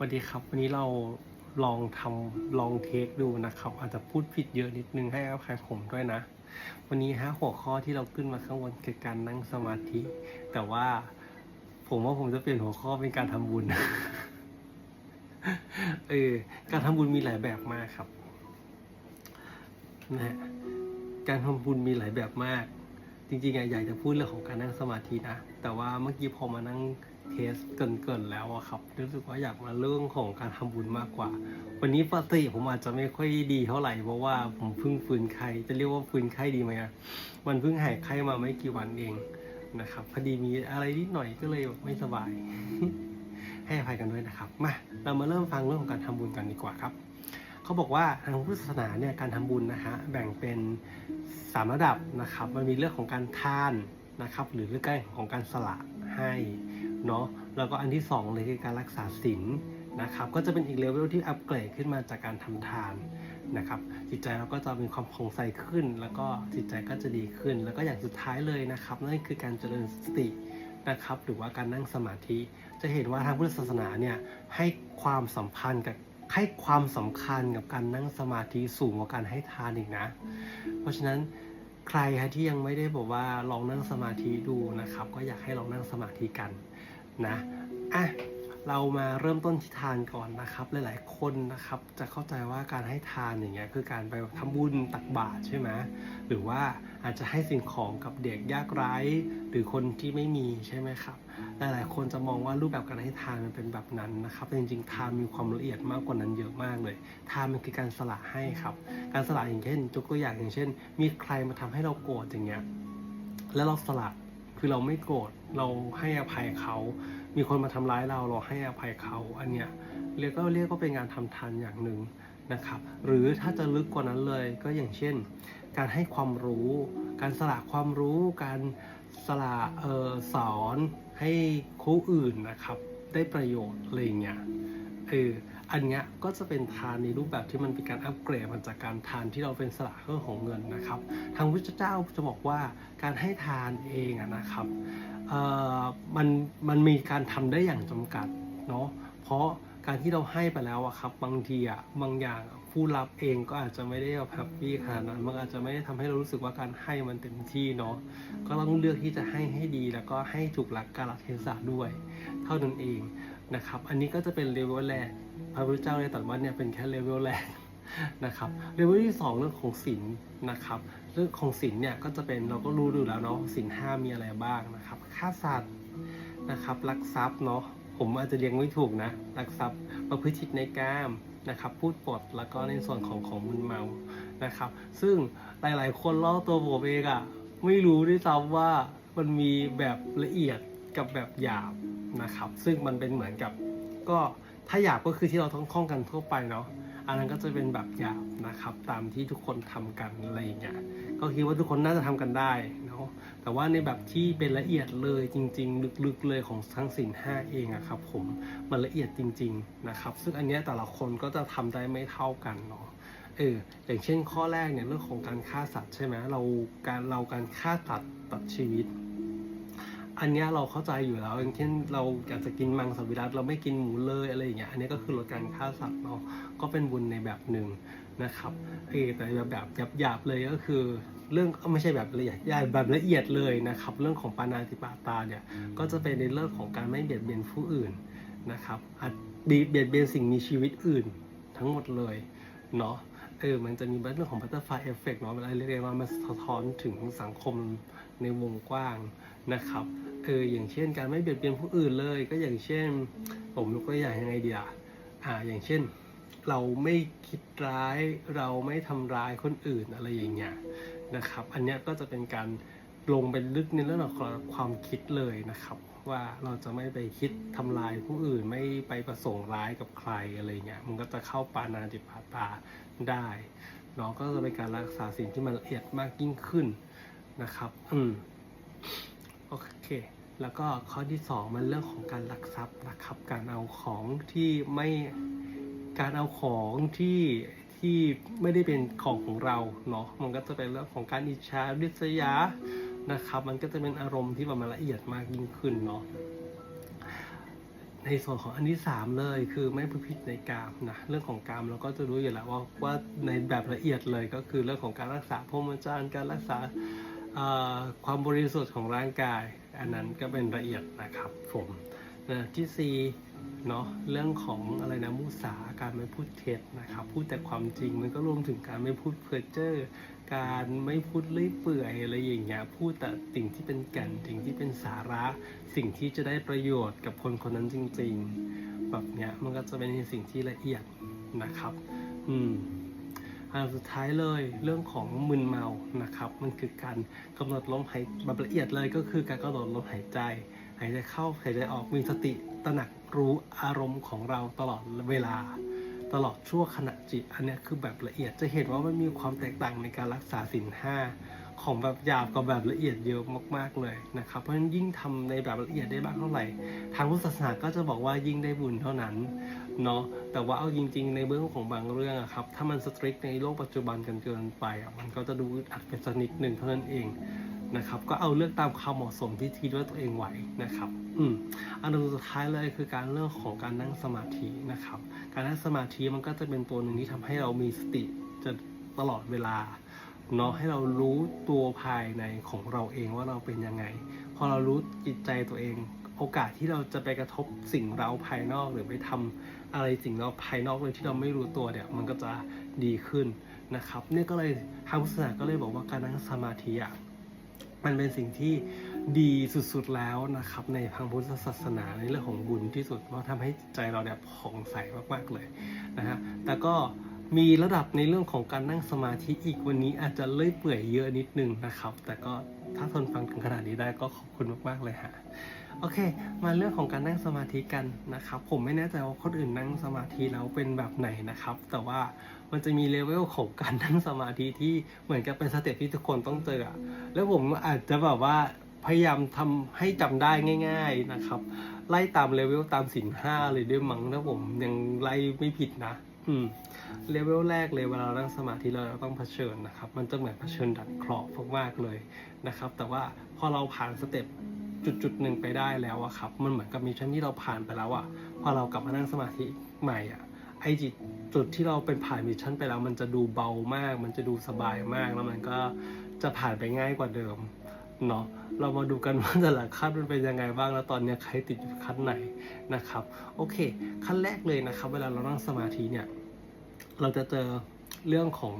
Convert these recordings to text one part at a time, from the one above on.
สวัสดีครับ วันนี้เราลองทำลองเทคดูนะครับ อาจจะพูดผิดเยอะนิดนึงให้อภัยผมด้วยนะ วันนี้ฮะหัวข้อที่เราขึ้นมาข้างบนคือการนั่งสมาธิ แต่ว่าผมว่าผมจะเปลี่ยนหัวข้อเป็นการทำบุญเออการทำบุญมีหลายแบบมากครับนะฮะการทำบุญมีหลายแบบมาก จริงๆอะอยากจะพูดเรื่องของการนั่งสมาธินะแต่ว่าเมื่อกี้พอมานั่ง เทสเกินๆแล้วอะครับ รู้สึกว่าอยากมาเรื่องของการทำบุญมากกว่า วันนี้ปกติผมอาจจะไม่ค่อยดีเท่าไหร่เพราะว่าผมเพิ่งฟื้นไข้จะเรียกว่าฟื้นไข้ดีไหมอะมันเพิ่งหายไข้มาไม่กี่วันเองนะครับพอดีมีอะไรนิดหน่อยก็เลยไม่สบาย ให้อภัยกันด้วยนะครับมาเรามาเริ่มฟังเรื่องของการทำบุญกันดีกว่าครับเขาบอกว่าทางพุทธศาสนาเนี่ยการทำบุญนะฮะแบ่งเป็นสามระดับนะครับ มันมีเรื่องของการทานนะครับ หรือเรื่องของการสละให้ เนาะแล้วก็อันที่สองเลยคือการรักษาศีลนะครับก็จะเป็นอีกเลเวลที่อัปเกรดขึ้นมาจากการทำทานนะครับจิตใจเราก็จะมีความผ่องใสขึ้น แล้วก็จิตใจก็จะดีขึ้น แล้วก็อย่างสุดท้ายเลยนะครับนั่นคือการเจริญสตินะครับหรือว่าการนั่งสมาธิ จะเห็นว่าทางพุทธศาสนาเนี่ยให้ความสัมพันธ์กับให้ความสำคัญกับการนั่งสมาธิสูงกว่าการให้ทานอีกนะ เพราะฉะนั้นใครที่ยังไม่ได้บอกว่าลองนั่งสมาธิดูนะครับ ก็อยากให้ลองนั่งสมาธิกัน นะอะเรามาเริ่มต้นที่ทานก่อนนะครับ หลายๆคนนะครับจะเข้าใจว่าการให้ทานอย่างเงี้ยคือการไปทำบุญตักบาตรใช่ไหมหรือว่าอาจจะให้สิ่งของกับเด็กยากไร้ หรือคนที่ไม่มีใช่ไหมครับ หลายๆคนจะมองว่ารูปแบบการให้ทานมันเป็นแบบนั้นนะครับแต่จริงๆทานมีความละเอียดมากกว่านั้นเยอะมากเลย ทานมันคือการสละให้ครับ การสละอย่างเช่นยกตัวอย่างอย่างเช่น มีใครมาทำให้เราโกรธอย่างเงี้ยแล้วเราสละ คือเราไม่โกรธเราให้อภัยเขา มีคนมาทำร้ายเราเราให้อภัยเขา อันเนี้ยเรียกก็เรียกว่าเป็นการทำทานอย่างหนึ่งนะครับ หรือถ้าจะลึกกว่านั้นเลยก็อย่างเช่น การให้ความรู้ การสละความรู้ การสละเออสอนให้ผู้อื่นนะครับ ได้ประโยชน์อะไรเงี้ยเออ อันเนี้ยก็จะเป็นทานในรูปแบบที่มันเป็นการอัปเกรดมาจากการทานที่เราเป็นสละเรื่องของเงินนะครับ ทางพุทธเจ้าจะบอกว่าการให้ทานเองนะครับมันมันมีการทำได้อย่างจำกัดเนาะเพราะการที่เราให้ไปแล้วอะครับบางทีอะบางอย่างผู้รับเองก็อาจจะไม่ได้แบบแฮปปี้ขนาดนั้นมันอาจจะไม่ได้ทำให้เรารู้สึกว่าการให้มันเต็มที่เนาะก็ต้องเลือกที่จะให้ให้ดีแล้วก็ให้ถูกหลักกาลเทศะด้วย เท่านั้นเอง นะครับ อันนี้ก็จะเป็นเลเวลแรกพระพุทธเจ้าเลยตรัสว่าเนี่ยเป็นแค่เลเวลแรกนะครับเลเวลที่ 2 เรื่องของศีลนะครับ เรื่องของศีลเนี่ยก็จะเป็นเราก็รู้อยู่แล้วเนาะศีลห้ามีอะไรบ้างนะครับฆ่าสัตว์นะครับลักทรัพย์เนาะผมอาจจะเรียงไม่ถูกนะลักทรัพย์ประพฤติผิดในกามนะครับ พูดปดแล้วก็ในส่วนของของมึนเมานะครับ ซึ่งหลายๆ คนรอตัวผมเองอะไม่รู้ด้วยซ้ำว่ามันมีแบบละเอียดกับแบบหยาบ นะครับ ซึ่งมันเป็นเหมือนกับก็ถ้าหยาบก็คือที่เราต้องคล่องกันทั่วไปเนาะอันนั้นก็จะเป็นแบบหยาบนะครับ ตามที่ทุกคนทำกันอะไรอย่างเงี้ยก็คิดว่าทุกคนน่าจะทำกันได้เนาะแต่ว่าในแบบที่เป็นละเอียดเลยจริง ๆ ลึกๆเลยของทั้งสินห้าเองอะครับ ผมมันละเอียดจริง ๆนะครับ ซึ่งอันเนี้ยแต่ละคนก็จะทำได้ไม่เท่ากันเนาะเอออย่างเช่นข้อแรกเนี่ยเรื่องของการฆ่าสัตว์ใช่ไหมเราการเราการฆ่าสัตัดตัดชีวิต อันเนี้ยเราเข้าใจอยู่แล้วอย่างเช่นเราอยากจะกินมังสวิรัตเราไม่กินหมูเลยอะไรอย่างเงี้ยอันนี้ก็คือลดการฆ่าสัตว์เนาะก็เป็นบุญในแบบหนึ่งนะครับเออแต่แบบแบบหยาบๆเลยก็คือ เรื่องไม่ใช่แบบละเอียดแบบละเอียดเลยนะครับ เรื่องของปานาติปาตาเนี่ยก็จะเป็นในเรื่องของการไม่เบียดเบียนผู้อื่นนะครับอาจเบียดเบียนสิ่งมีชีวิตอื่นทั้งหมดเลยเนาะเออ มันจะมีเรื่องของบัตเตอร์ไฟเอฟเฟกเนาะอะไรเรียกว่ามันสะท้อนถึงสังคมในวงกว้างนะครับ เอออย่างเช่น การไม่เบียดเบียนผู้อื่นเลย ก็อย่างเช่น ผมยกตัวอย่างยังไงดีอะอ่าอย่างเช่น เราไม่คิดร้ายเราไม่ทำร้ายคนอื่นอะไรอย่างเงี้ยนะครับ อันเนี้ยก็จะเป็นการลงไปลึกในเรื่องของความคิดเลยนะครับ ว่าเราจะไม่ไปคิดทำลายผู้อื่นไม่ไปประสงค์ร้ายกับใครอะไรเงี้ยมันก็จะเข้าปานาติปาตาได้เนาะก็จะเป็นการรักษาสิ่งที่มันละเอียดมากยิ่งขึ้นนะครับ อืม โอเค แล้วก็ข้อที่สองมันเรื่องของการลักทรัพย์นะครับ การเอาของที่ไม่การเอาของที่ที่ไม่ได้เป็นของของเราเนาะมันก็จะเป็นเรื่องของการอิจฉาริษยานะครับ มันก็จะเป็นอารมณ์ที่แบบมันละเอียดมากยิ่งขึ้นเนาะในส่วนของอันที่สามเลยคือไม่ประพฤติในกามนะเรื่องของกามเราก็จะรู้อยู่แล้วว่าว่าในแบบละเอียดเลยก็คือเรื่องของการรักษาพรหมจรรย์การรักษาความบริสุทธิ์ของร่างกาย อันนั้นก็เป็นละเอียดนะครับผมนะที่สี่เนาะเรื่องของอะไรนะมุสาการไม่พูดเท็จนะครับ พูดแต่ความจริงมันก็รวมถึงการไม่พูดเพ้อเจ้อการไม่พูดเลื่อยเปื่อยอะไรอย่างเงี้ยพูดแต่สิ่งที่เป็นแก่นสิ่งที่เป็นสาระ สิ่งที่จะได้ประโยชน์กับคนคนนั้นจริง ๆ แบบเนี้ยมันก็จะเป็นสิ่งที่ละเอียดนะครับ อืม อันสุดท้ายเลยเรื่องของมึนเมานะครับมันคือการกำหนดลมหายแบบละเอียดเลยก็คือการกำหนดลมหายใจ หายใจเข้าหายใจออกมีสติตระหนักรู้อารมณ์ของเราตลอดเวลา ตลอดชั่วขณะจิตอันนี้คือแบบละเอียดจะเห็นว่ามันมีความแตกต่างในการรักษาสินห้า ของแบบหยาบกับแบบละเอียดเยอะมากๆเลยนะครับ เพราะฉะนั้นยิ่งทำในแบบละเอียดได้บ้างเท่าไหร่ ทางพุทธศาสนาก็จะบอกว่ายิ่งได้บุญเท่านั้นเนาะแต่ว่าเอาจริง ๆ ในเบื้องของบางเรื่องอะครับ ถ้ามันสตริกในโลกปัจจุบันกันเกินไปอะมันก็จะดูอัดไปสักนิดหนึ่งเท่านั้นเองนะครับ ก็เอาเลือกตามความเหมาะสมที่คิดว่าตัวเองไหวนะครับอืมอันดับสุดท้ายเลยคือการเรื่องของการนั่งสมาธินะครับ การนั่งสมาธิมันก็จะเป็นตัวหนึ่งที่ทำให้เรามีสติจะตลอดเวลา เนาะให้เรารู้ตัวภายในของเราเองว่าเราเป็นยังไง พอเรารู้จิตใจตัวเอง โอกาสที่เราจะไปกระทบสิ่งเราภายนอกหรือไปทำอะไรสิ่งเราภายนอกเลยที่เราไม่รู้ตัวเนี่ยมันก็จะดีขึ้นนะครับเนี่ยก็เลยทางพุทธศาสนาก็เลยบอกว่าการนั่งสมาธิอะมันเป็นสิ่งที่ดีสุดๆแล้วนะครับ ในทางพุทธศาสนาในเรื่องของบุญที่สุดเพราะทำให้ใจเราเนี่ยผ่องใสมากๆเลยนะฮะแต่ก็ มีระดับในเรื่องของการนั่งสมาธิอีกวันนี้อาจจะเลื่อยเปื่อยเยอะนิดนึงนะครับ แต่ก็ถ้าทนฟังถึงขนาดนี้ได้ก็ขอบคุณมากๆเลยฮะโอเค มาเรื่องของการนั่งสมาธิกันนะครับ ผมไม่แน่ใจว่าคนอื่นนั่งสมาธิแล้วเป็นแบบไหนนะครับ แต่ว่ามันจะมีเลเวลของการนั่งสมาธิที่เหมือนกับเป็นสเต็ปที่ทุกคนต้องเจออะแล้วผมอาจจะแบบว่าพยายามทำให้จำได้ง่าย ๆนะครับ ไล่ตามเลเวลตามสินห้าเลยด้วยมั้งถ้าผมยังไล่ไม่ผิดนะ อืมเลเวลแรกเลยเวลาเรานั่งสมาธิเราต้องเผชิญนะครับ มันจะเหมือนเผชิญดันเคราะห์มากๆเลยนะครับ แต่ว่าพอเราผ่านสเต็ปจุดจุดหนึ่งไปได้แล้วอะครับ มันเหมือนกับมิชชั่นที่เราผ่านไปแล้วอะพอเรากลับมานั่งสมาธิใหม่อะไอจิตจุดที่เราเป็นผ่านมิชชั่นไปแล้ว มันจะดูเบามาก มันจะดูสบายมาก แล้วมันก็จะผ่านไปง่ายกว่าเดิมเนาะเรามาดูกันว่าแต่ละขั้นมันเป็นยังไงบ้างแล้วตอนนี้ใครติดอยู่ขั้นไหนนะครับ โอเค ขั้นแรกเลยนะครับ เวลาเรานั่งสมาธิเนี่ย เราจะเจอเรื่องของ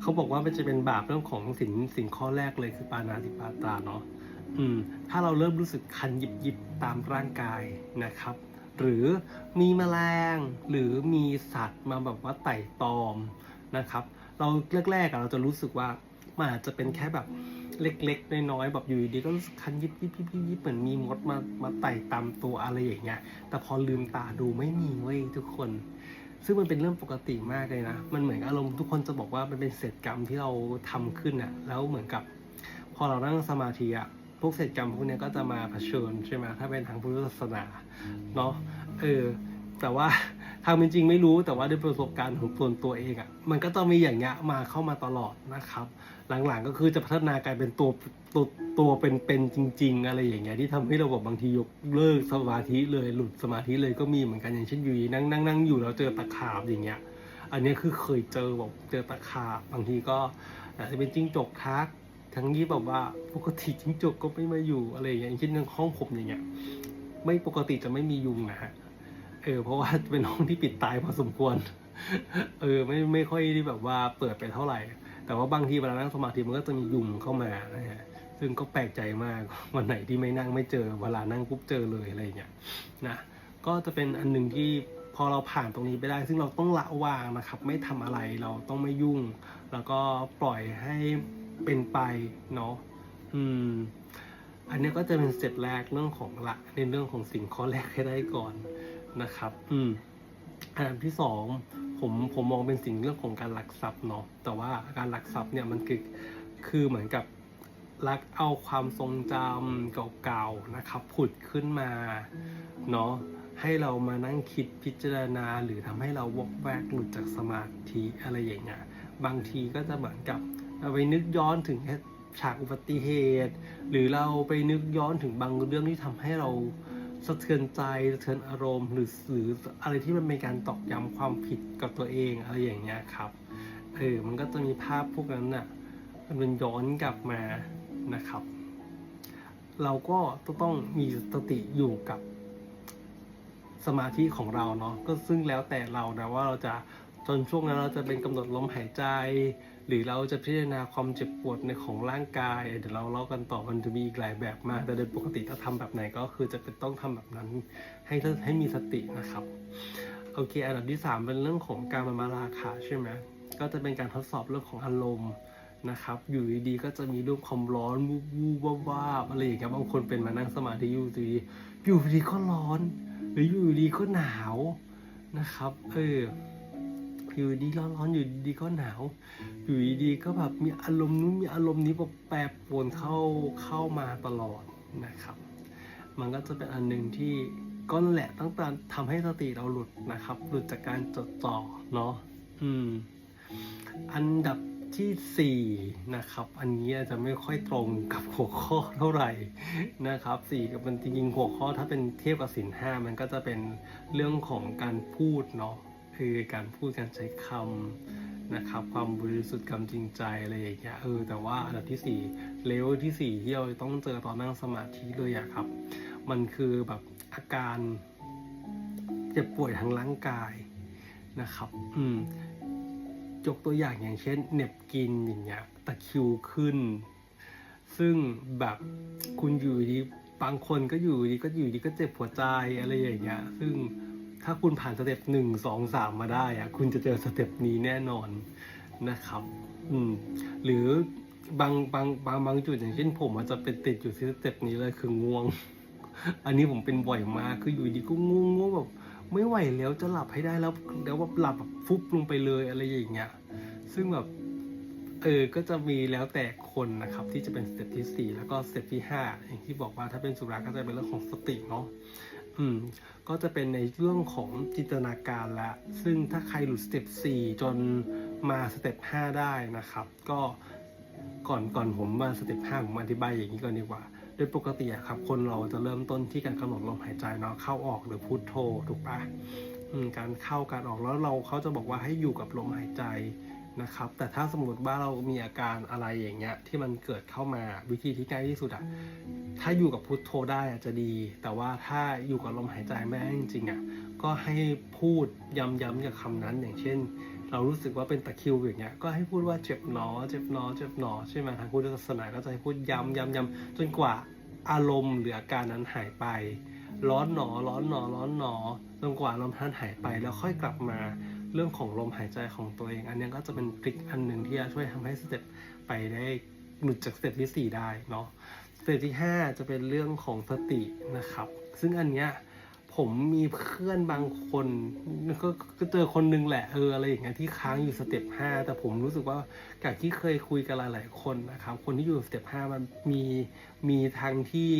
เขาบอกว่ามันจะเป็นบาปเรื่องของสินสินข้อแรกเลยคือปานาติปาตาเนาะอืมถ้าเราเริ่มรู้สึกคันหยิบยิบตามร่างกายนะครับ หรือมีแมลงหรือมีสัตว์มาแบบว่าไต่ตอมนะครับ เราแรกๆเราจะรู้สึกว่ามันอาจจะเป็นแค่แบบเล็กๆน้อยๆแบบอยู่ดีๆก็รู้สึกคันยิบยิบยิบยิบยิบเหมือนมีมดมามาไต่ตามตัวอะไรอย่างเงี้ยแต่พอลืมตาดูไม่มีเว้ยทุกคน ซึ่งมันเป็นเรื่องปกติมากเลยนะ มันเหมือนอารมณ์ทุกคนจะบอกว่ามันเป็นเศษกรรมที่เราทำขึ้นอะแล้วเหมือนกับ พอเรานั่งสมาธิอะพวกเศษกรรมพวกนี้ก็จะมาเผชิญใช่ไหมถ้าเป็นทางพุทธศาสนาเนาะ เออ แต่ว่า ทางเป็นจริงไม่รู้แต่ว่าด้วยประสบการณ์ของตัวตัวเองอะมันก็ต้องมีอย่างเงี้ยมาเข้ามาตลอดนะครับ หลังๆก็คือจะพัฒนากลายเป็นตัวตัวตัวเป็นเป็นจริง ๆ อะไรอย่างเงี้ยที่ทำให้เราแบบบางทียกเลิกสมาธิเลยหลุดสมาธิเลยก็มีเหมือนกันอย่างเช่นอยู่นั่งนั่งนั่งอยู่แล้วเจอตะขาบอย่างเงี้ย อันนี้คือเคยเจอแบบเจอตะขาบบางทีก็อาจจะเป็นจิ้งจกทักทั้งนี้แบบว่าปกติจิ้งจกก็ไม่มาอยู่อะไรอย่างเงี้ยอย่างเช่นในห้องผมอย่างเงี้ยไม่ปกติจะไม่มียุงนะฮะ เออเพราะว่าเป็นห้องที่ปิดตายพอสมควร เออไม่ไม่ค่อยที่แบบว่าเปิดไปเท่าไหร่ แต่ว่าบางทีเวลานั่งสมาธิมันก็จะมียุงเข้ามานะฮะซึ่งก็แปลกใจมากวันไหนที่ไม่นั่งไม่เจอเวลานั่งปุ๊บเจอเลยอะไรอย่างเงี้ยนะก็จะเป็นอันหนึ่งที่พอเราผ่านตรงนี้ไปได้ ซึ่งเราต้องละวางนะครับ ไม่ทำอะไรเราต้องไม่ยุ่ง แล้วก็ปล่อยให้เป็นไปเนาะอืมอันนี้ก็จะเป็นสเต็ปแรกเรื่องของละในเรื่องของสิ่งข้อแรกให้ได้ก่อน นะครับ อืมอันดับที่สองผมผมมองเป็นสิ่งเรื่องของการลักทรัพย์เนาะแต่ว่าการลักทรัพย์เนี่ยมันคือคือเหมือนกับลักเอาความทรงจำเก่าๆนะครับผุดขึ้นมาเนาะให้เรามานั่งคิดพิจารณา หรือทำให้เราวกแวกหลุดจากสมาธิอะไรอย่างเงี้ยบางทีก็จะเหมือนกับไปนึกย้อนถึงฉากอุบัติเหตุ หรือเราไปนึกย้อนถึงบางเรื่องที่ทำให้เรา สะเทือนใจสะเทือนอารมณ์ หรือหรืออะไรที่มันเป็นการตอกย้ำความผิดกับตัวเองอะไรอย่างเงี้ยครับเออมันก็จะมีภาพพวกนั้นน่ะมันเป็นย้อนกลับมานะครับ เราก็ต้องมีสติอยู่กับสมาธิของเราเนาะก็ซึ่งแล้วแต่เรานะว่าเราจะจนช่วงนั้นเราจะเป็นกำหนดลมหายใจ หรือเราจะพิจารณาความเจ็บปวดในของร่างกาย เดี๋ยวเราเล่ากันต่อมันจะมีอีกหลายแบบมาก แต่โดยปกติถ้าทำแบบไหนก็คือจะเป็นต้องทำแบบนั้น ให้ให้มีสตินะครับ โอเค อันดับที่ 3 เป็นเรื่องของการมามาราคะใช่ไหมก็จะเป็นการทดสอบเรื่องของอารมณ์นะครับ อยู่ดีๆก็จะมีรื่องความร้อนวูบวูบวาบๆอะไรอย่างเงี้ยบางคนเป็นมานั่งสมาธิอยู่ดีอยู่ดีก็ร้อน หรืออยู่ดีก็หนาวนะครับ เออ อยู่ดีร้อนๆอยู่ดีก็หนาว อยู่ดีก็แบบมีอารมณ์นู้นมีอารมณ์นี้แบบแปรปรวนเข้าเข้ามาตลอดนะครับ มันก็จะเป็นอันหนึ่งที่ก็นั่นแหละตั้งแต่ทำให้สติเราหลุดนะครับ หลุดจากการจดจ่อเนาะอืม อันดับที่สี่นะครับ อันนี้อาจจะไม่ค่อยตรงกับหัวข้อเท่าไหร่นะครับสี่กับมันจริงๆหัวข้อถ้าเป็นเทียบกับสินห้ามันก็จะเป็นเรื่องของการพูดเนาะ คือการพูดการใช้คำนะครับความบริสุทธิ์กรรมจริงใจอะไรอย่างเงี้ยเออแต่ว่าอันดับที่สี่เลเวลที่สี่ที่เราต้องเจอตอนนั่งสมาธิเลยอะครับ มันคือแบบอาการเจ็บป่วยทางร่างกายนะครับอืมยกตัวอย่างอย่างเช่นเหน็บกินอย่างเงี้ยตะคิวขึ้น ซึ่งแบบคุณอยู่ดีบางคนก็อยู่ดีก็อยู่ดีก็เจ็บหัวใจอะไรอย่างเงี้ยซึ่ง ถ้าคุณผ่านสเต็ปหนึ่งสองสามมาได้อะคุณจะเจอสเต็ปนี้แน่นอนนะครับ อืม หรือบางบางบางบางจุดอย่างเช่นผมอาจจะเป็นติดอยู่ที่สเต็ปนี้เลยคือง่วง อันนี้ผมเป็นบ่อยมากคืออยู่ดีก็ง่วงง่วงแบบไม่ไหวแล้วจะหลับให้ได้แล้วแล้วว่าหลับแบบฟุบลงไปเลยอะไรอย่างเงี้ย ซึ่งแบบเออ ก็จะมีแล้วแต่คนนะครับที่จะเป็นสเต็ปที่ 4 แล้วก็สเต็ปที่ 5 อย่างที่บอกว่าถ้าเป็นสุราก็จะเป็นเรื่องของสติเนาะ อืมก็จะเป็นในเรื่องของจินตนาการละซึ่งถ้าใครหลุดสเต็ป4จนมาสเต็ป5ได้นะครับ ก็ก่อนก่อนผมมาสเต็ป5ผมอธิบายอย่างนี้ก่อนดีกว่า โดยปกติครับ คนเราจะเริ่มต้นที่การกำหนดลมหายใจเนาะเข้าออกหรือพุทโธถูกปะการเข้าการออกแล้วเราเขาจะบอกว่าให้อยู่กับลมหายใจ นะครับ แต่ถ้าสมมติว่าเรามีอาการอะไรอย่างเงี้ยที่มันเกิดเข้ามาวิธีที่ง่ายที่สุดอะถ้าอยู่กับพุทโธได้อะจะดี แต่ว่าถ้าอยู่กับลมหายใจไม่ได้จริงๆอะก็ให้พูดย้ำๆกับคำนั้นอย่างเช่น เรารู้สึกว่าเป็นตะคริวอย่างเงี้ยก็ให้พูดว่าเจ็บหนอ เจ็บหนอ เจ็บหนอใช่ไหมทางพุทธศาสนาก็จะให้พูดย้ำย้ำย้ำจนกว่าอารมณ์หรืออาการนั้นหายไป ร้อนหนอ ร้อนหนอ ร้อนหนอจนกว่าลมท่านหายไปแล้วค่อยกลับมา เรื่องของลมหายใจของตัวเอง อันนี้ก็จะเป็นทริคอันหนึ่งที่จะช่วยทำให้สเต็ปไปได้หลุดจากสเต็ปที่ 4 ได้เนาะสเต็ปที่ 5 จะเป็นเรื่องของสตินะครับ ซึ่งอันเนี้ย ผมมีเพื่อนบางคนก็ก็เจอคนนึงแหละเอออะไรอย่างเงี้ยที่ค้างอยู่สเต็ป5แต่ผมรู้สึกว่าจากที่เคยคุยกับหลายๆคนนะครับ คนที่อยู่สเต็ป5มันมีมีทางที่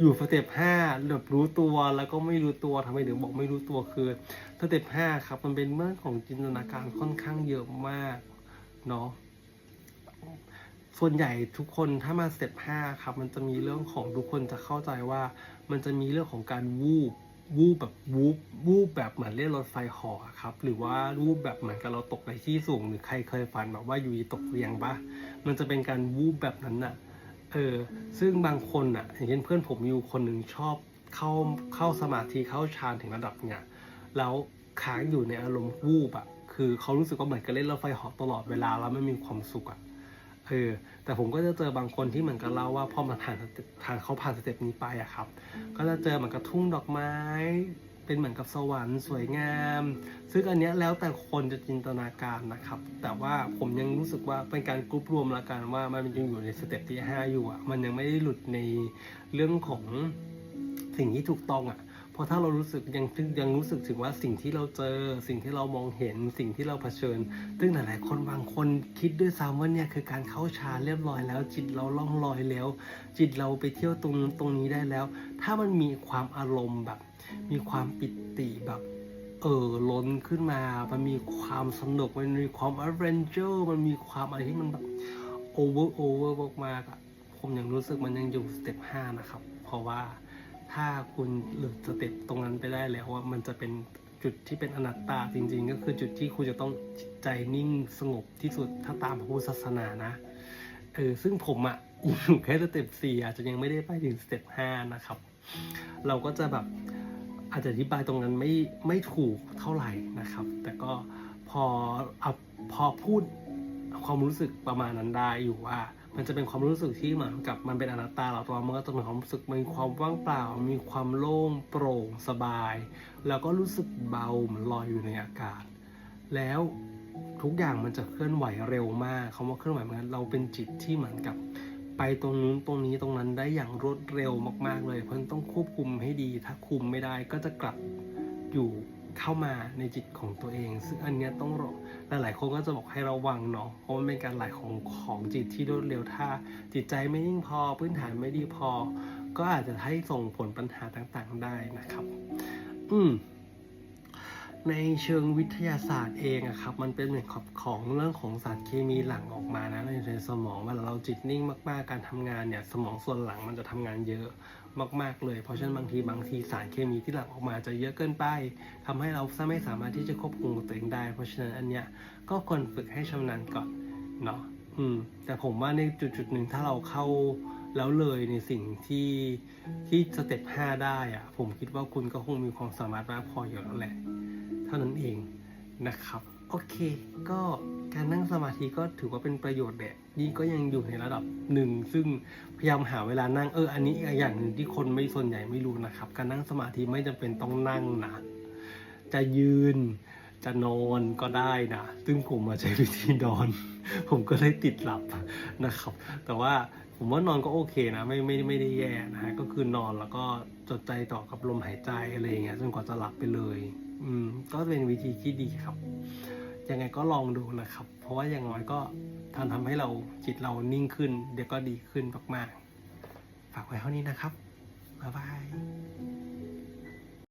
อยู่สเต็ป5แบบรู้ตัวแล้วก็ไม่รู้ตัวทำไมถึงบอกไม่รู้ตัวคือสเต็ป5ครับ มันเป็นเรื่องของจินตนาการค่อนข้างเยอะมากเนาะส่วนใหญ่ทุกคนถ้ามาสเต็ปห้าครับ มันจะมีเรื่องของทุกคนจะเข้าใจว่า มันจะมีเรื่องของการวูบ วูบแบบวูบวูบแบบเหมือนเรียกรถไฟเหอครับ หรือว่าวูบแบบเหมือนกับเราตกในที่สูง หรือใครเคยฝันแบบว่าอยู่ดีตกเรียงปะมันจะเป็นการวูบแบบนั้นน่ะเออซึ่งบางคนอะอย่างเช่นเพื่อนผมอยู่คนหนึ่งชอบเข้าเข้าสมาธิเข้าฌานถึงระดับเนี้ยแล้วค้างอยู่ในอารมณ์วูบอะคือเขารู้สึกว่าเหมือนกับเล่นรถไฟหาะตลอดเวลาแล้วไม่มีความสุขอะ เออแต่ผมก็จะเจอบางคนที่เหมือนกับเล่าว่าพอมาผ่านเต็ปผ่านเขาผ่านสเต็ปนี้ไปอะครับ ก็จะเจอเหมือนกับทุ่งดอกไม้ เป็นเหมือนกับสวรรค์สวยงาม ซึ่งอันนี้แล้วแต่คนจะจินตนาการนะครับ แต่ว่าผมยังรู้สึกว่าเป็นการกรุ๊ปรวมละกันว่ามันยังอยู่ในสเต็ปที่ห้าอยู่อะมันยังไม่ได้หลุดในเรื่องของสิ่งที่ถูกต้องอะ เพราะถ้าเรารู้สึกยังยังรู้สึกถึงว่าสิ่งที่เราเจอ สิ่งที่เรามองเห็นสิ่งที่เราเผชิญ ซึ่งหลายๆ คนบางคนคิดด้วยซ้ำว่าเนี่ยคือการเข้าฌาเรียบร้อยแล้ว จิตเราล่องลอยแล้ว จิตเราไปเที่ยวตรงตรงนี้ได้แล้ว ถ้ามันมีความอารมณ์แบบ มีความปิติแบบเออล้นขึ้นมา มันมีความสนุก มันมีความอเ n นเจอร์มันมีความอะไรที่มันแบบโอเวอร์โอเวอร์มากๆอะผมยังรู้สึกมันยังอยู่สเต็ปห้านะครับ เพราะว่า ถ้าคุณหลุดสเต็ปตรงนั้นไปได้แล้วว่ามันจะเป็นจุดที่เป็นอนัตตาจริงๆ ก็คือจุดที่คุณจะต้องใจนิ่งสงบที่สุดถ้าตามพระพุทธศาสนานะเออซึ่งผมอะอยู่แค่สเต็ปสี่อาจจะยังไม่ได้ไปถึงสเต็ปห้านะครับ เราก็จะแบบอาจจะอธิบายตรงนั้นไม่ไม่ถูกเท่าไหร่นะครับ แต่ก็พอเอาพอพูดความรู้สึกประมาณนั้นได้อยู่ว่า มันจะเป็นความรู้สึกที่เหมือนกับมันเป็นอนัตตาเราตัวมันก็จะมีความรู้สึกมีความว่างเปล่า มีความโล่งโปร่งสบาย แล้วก็รู้สึกเบาเหมือนลอยอยู่ในอากาศ แล้วทุกอย่างมันจะเคลื่อนไหวเร็วมากคำว่าเคลื่อนไหวเหมือนเราเป็นจิตที่เหมือนกับไปตรงนู้นตรงนี้ตรงนั้นได้อย่างรวดเร็วมาก ๆ เลย เพราะฉะนั้นต้องควบคุมให้ดี ถ้าคุมไม่ได้ก็จะกลับอยู่ เข้ามาในจิตของตัวเอง ซึ่งอันเนี้ยต้องรอหลายๆคนก็จะบอกให้ระวังเนาะเพราะมันเป็นการไหลของของจิตที่รวดเร็วถ้า จิตใจไม่นิ่งพอพื้นฐานไม่ดีพอ ก็อาจจะให้ส่งผลปัญหาต่างๆได้นะครับ อืม ในเชิงวิทยาศาสตร์เองอะครับ มันเป็นเหมือนของของเรื่องของสารเคมีหลั่งออกมานะในสมองเวลาเราจิตนิ่งมาก ๆ การทำงานเนี่ยสมองส่วนหลังมันจะทำงานเยอะมาก ๆ เลย เพราะฉะนั้นบางทีบางทีสารเคมีที่หลั่งออกมาจะเยอะเกินไปทำให้เราไม่สามารถที่จะควบคุมตัวเองได้ เพราะฉะนั้นอันเนี้ยก็ควรฝึกให้ชำนาญก่อนเนาะอืม แต่ผมว่าในจุดจุดๆหนึ่งถ้าเราเข้าแล้วเลยในสิ่งที่ที่สเต็ปห้าได้อะผมคิดว่าคุณก็คงมีความสามารถมากพออยู่แล้วแหละ เท่านั้นเองนะครับ โอเค ก็การนั่งสมาธิก็ถือว่าเป็นประโยชน์แหละนี่ก็ยังอยู่ในระดับหนึ่ง ซึ่งพยายามหาเวลานั่งเอออันนี้อีกอย่างหนึ่งที่คนไม่ส่วนใหญ่ไม่รู้นะครับ การนั่งสมาธิไม่จำเป็นต้องนั่งนะ จะยืนจะนอนก็ได้นะ ซึ่งผมมาใช้วิธีนอน ผมก็เลยติดหลับนะครับ แต่ว่าผมว่านอนก็โอเคนะ ไม่ไม่ไม่ได้แย่นะฮะก็คือนอนแล้วก็จดใจต่อกับลมหายใจอะไรอย่างเงี้ยจนกว่าจะหลับไปเลย อืม ก็เป็นวิธีที่ดีครับ ยังไงก็ลองดูนะครับ เพราะว่าอย่างน้อยก็ทำทำให้เราจิตเรานิ่งขึ้น เดี๋ยวก็ดีขึ้นมากๆ ฝากไว้เท่านี้นะครับ บ๊ายบาย